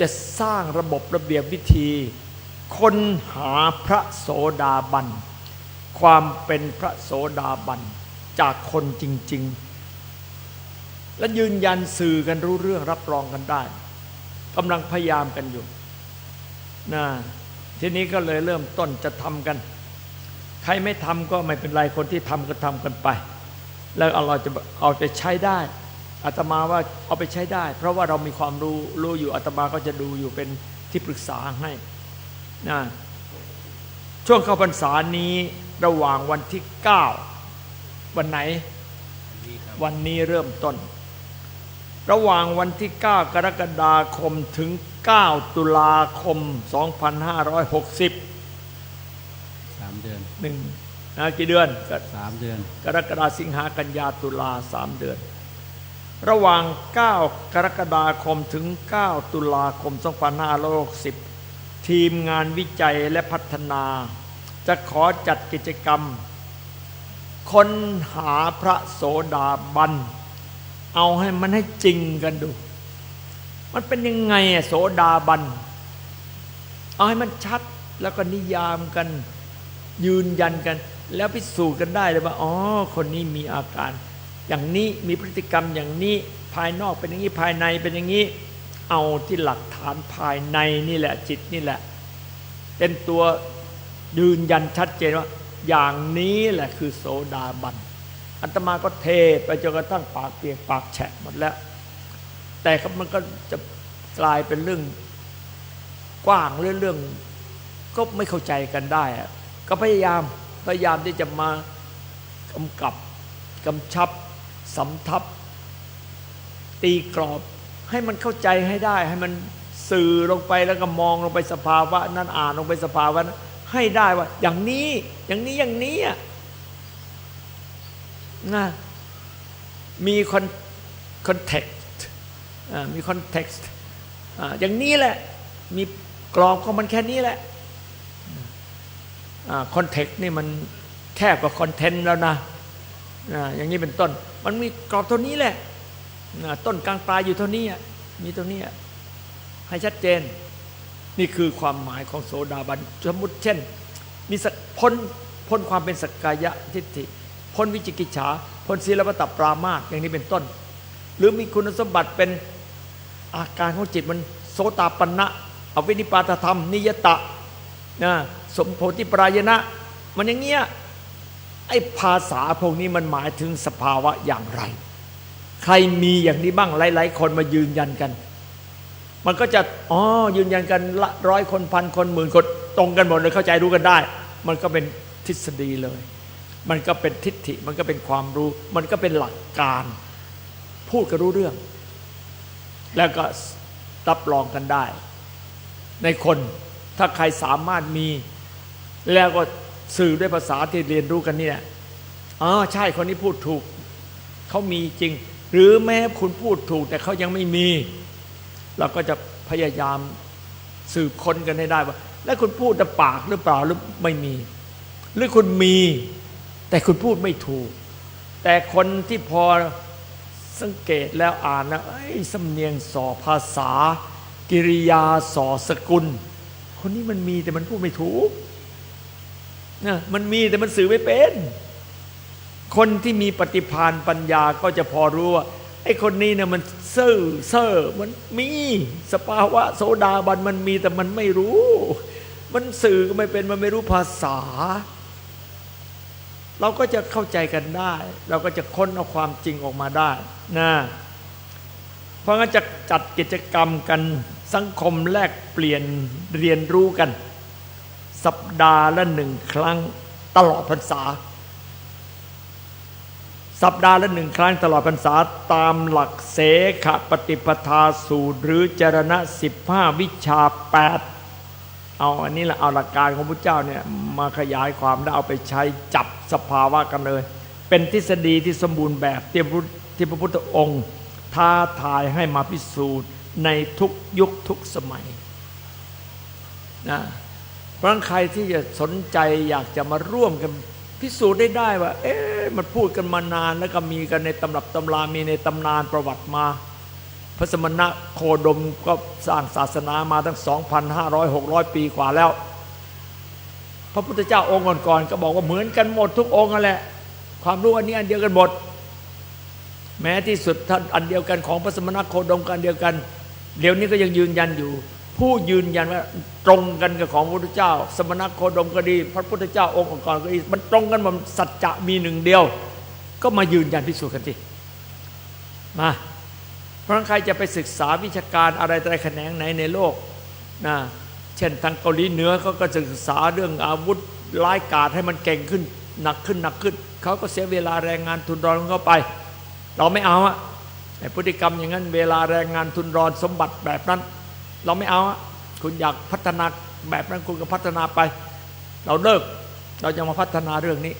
จะสร้างระบบระเบียบวิธีค้นหาพระโสดาบัน ความเป็นพระโสดาบัน จากคนจริง ๆ และยืนยันสื่อกันรู้เรื่องรับรองกันได้กำลังพยายามกันอยู่นะทีนี้ก็เลยเริ่มต้นจะทำกัน ใครไม่ทำก็ไม่เป็นไรคนที่ทำก็ทำกันไป แล้วเอาเราจะเอาไปใช้ได้ อาตมาว่าเอาไปใช้ได้ เพราะว่าเรามีความรู้รู้อยู่อาตมาก็จะดูอยู่เป็นที่ปรึกษาให้นะช่วงเข้าพรรษานี้ระหว่างวันที่ 9 วันไหน วันนี้เริ่มต้น ระหว่างวันที่ 9 กรกฎาคมถึง 9 ตุลาคม 2560สามเดือนหนึ่งนะกี่เดือนก็สามเดือน กรกฎาสิงหากันยาตุลาสามเดือน ระหว่าง 9 กรกฎาคมถึง 9 ตุลาคม 2560 ทีมงานวิจัยและพัฒนา จะขอจัดกิจกรรม ค้นหาพระโสดาบัน เอาให้มันให้จริงกันดู มันเป็นยังไงโสดาบัน เอาให้มันชัดแล้วก็นิยามกัน ยืนยันกัน แล้วพิสูจน์กันได้เลยว่า อ๋อ คนนี้มีอาการ อย่างนี้มีพฤติกรรมอย่างนี้ภายนอกเป็นอย่างนี้ภายในเป็นอย่างนี้ เอาที่หลักฐานภายในนี่แหละจิตนี่แหละ เป็นตัวยืนยันชัดเจนว่า อย่างนี้แหละคือโสดาบันอัตมาก็เทศไปจนกระทั่งปากเปียกปากแฉะหมดแล้ว แต่มันก็จะกลายเป็นเรื่องกว้างเรื่องเรื่อง ก็ไม่เข้าใจกันได้ ก็พยายามพยายามที่จะมากำกับกำชับ สำทับ ตีกรอบให้มันเข้าใจให้ได้ ให้มันสื่อลงไปแล้วก็มองลงไปสภาวะ นั้นอ่านลงไปสภาวะนั้นให้ได้ว่า อย่างนี้อย่างนี้อย่างนี้อะนะมีคอนคอนเท็กซ์มีคอนเท็กซ์อย่างนี้แหละ มีกรอบของมันแค่นี้แหละคอนเท็กต์นี่มันแคบกว่าคอนเทนต์แล้วนะ อย่างนี้เป็นต้น มันมีกรอบเท่านี้แหละ ต้นกลางปลายอยู่เท่านี้มีเท่านี้ให้ชัดเจน นี่คือความหมายของโสดาบันสมมติเช่น มีสักพ้นพ้นความเป็นสักกายะทิฏฐิพ้นวิจิกิจฉาพ้นศีลปตปรามาสอย่างนี้เป็นต้น หรือมีคุณสมบัติเป็นอาการของจิตมันโสตาปันนะอวินิปาตธรรม นิยตะนะสมโพธิปรายณะมันอย่างเงี้ย ไอ้ภาษาพวกนี้มันหมายถึงสภาวะอย่างไร ใครมีอย่างนี้บ้างหลาย ๆ คนมายืนยันกัน มันก็จะอ๋อยืนยันกันละร้อยคนพันคนหมื่นคนตรงกันหมดเลยเข้าใจรู้กันได้ มันก็เป็นทฤษฎีเลย มันก็เป็นทิฏฐิมันก็เป็นความรู้ มันก็เป็นหลักการ พูดกันรู้เรื่อง แล้วก็รับรองกันได้ ในคนถ้าใครสามารถมีแล้วก็ สื่อด้วยภาษาที่เรียนรู้กันนี่ยอ๋อใช่คนนี้พูดถูก เขามีจริง หรือแม้คุณพูดถูก แต่เขายังไม่มี เราก็จะพยายามสืบค้นกันให้ได้ว่า แล้วคุณพูดแต่ปากหรือเปล่าหรือไม่มี หรือคุณมี แต่คุณพูดไม่ถูก แต่คนที่พอสังเกตแล้วอ่านแล้วไอ้สำเนียงสอภาษา กิริยาสอสกุล คนนี้มันมีแต่มันพูดไม่ถูก นะมันมีแต่มันสื่อไม่เป็น คนที่มีปฏิภาณปัญญาก็จะพอรู้ว่าไอ้คนนี้เนี่ยมันเซ่อเซ่อมันมีสภาวะโสดาบันมันมีแต่มันไม่รู้ มันสื่อก็ไม่เป็นมันไม่รู้ภาษา เราก็จะเข้าใจกันได้ เราก็จะค้นเอาความจริงออกมาได้นะเพราะงั้นจะจัดกิจกรรมกันสังคมแลกเปลี่ยนเรียนรู้กัน สัปดาห์ละหนึ่งครั้งตลอดพรรษา สัปดาห์ละหนึ่งครั้งตลอดพรรษาตามหลักเสขปฏิปทาสูตร หรือจรณะสิบห้าวิชาแปดเอาอันนี้แหละเอาหลักการของพระเจ้าเนี่ยมาขยายความแล้วเอาไปใช้จับสภาวะกันเลย เป็นทฤษฎีที่สมบูรณ์แบบที่พระพุทธที่พระพุทธองค์ท้าทายให้มาพิสูจน์ในทุกยุคทุกสมัยนะ เพราะงั้นใครที่จะสนใจอยากจะมาร่วมกันพิสูจน์ได้ได้ว่า เอ๊ะมันพูดกันมานานแล้วก็มีกันในตำรับตำรามีในตำนานประวัติมา พระสมณะโคดมก็สร้างศาสนามาตั้ง 2,500 600 ปีกว่าแล้ว พระพุทธเจ้าองค์ก่อนๆก็บอกว่าเหมือนกันหมดทุกองค์นั่นแหละ ความรู้อันนี้อันเดียวกันหมดแม้ที่สุดท่านอันเดียวกันของพระสมณะโคดมกันเดียวกัน เดี๋ยวนี้ก็ยังยืนยันอยู่ ผู้ยืนยันว่าตรงกันกับของพระพุทธเจ้า สมณโคดมก็ดี พระพุทธเจ้าองค์ก่อนก็ดีมันตรงกันมันสัจจะมีหนึ่งเดียว ก็มายืนยันพิสูจน์กันสิมาเพราะใครจะไปศึกษาวิชาการอะไรแต่แขนงไหนในโลกนะเช่นทางเกาหลีเหนือเขาก็ศึกษาเรื่องอาวุธร้ายกาจให้มันเก่งขึ้นหนักขึ้นหนักขึ้น เขาก็เสียเวลาแรงงานทุนรอนเข้าไป เราไม่เอาอะพฤติกรรมอย่างนั้นเวลาแรงงานทุนรอนสมบัติแบบนั้น เราไม่เอาอะคุณอยากพัฒนาแบบนั้นคุณก็พัฒนาไป เราเลิก เราจะมาพัฒนาเรื่องนี้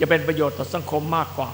จะเป็นประโยชน์ต่อสังคมมากกว่า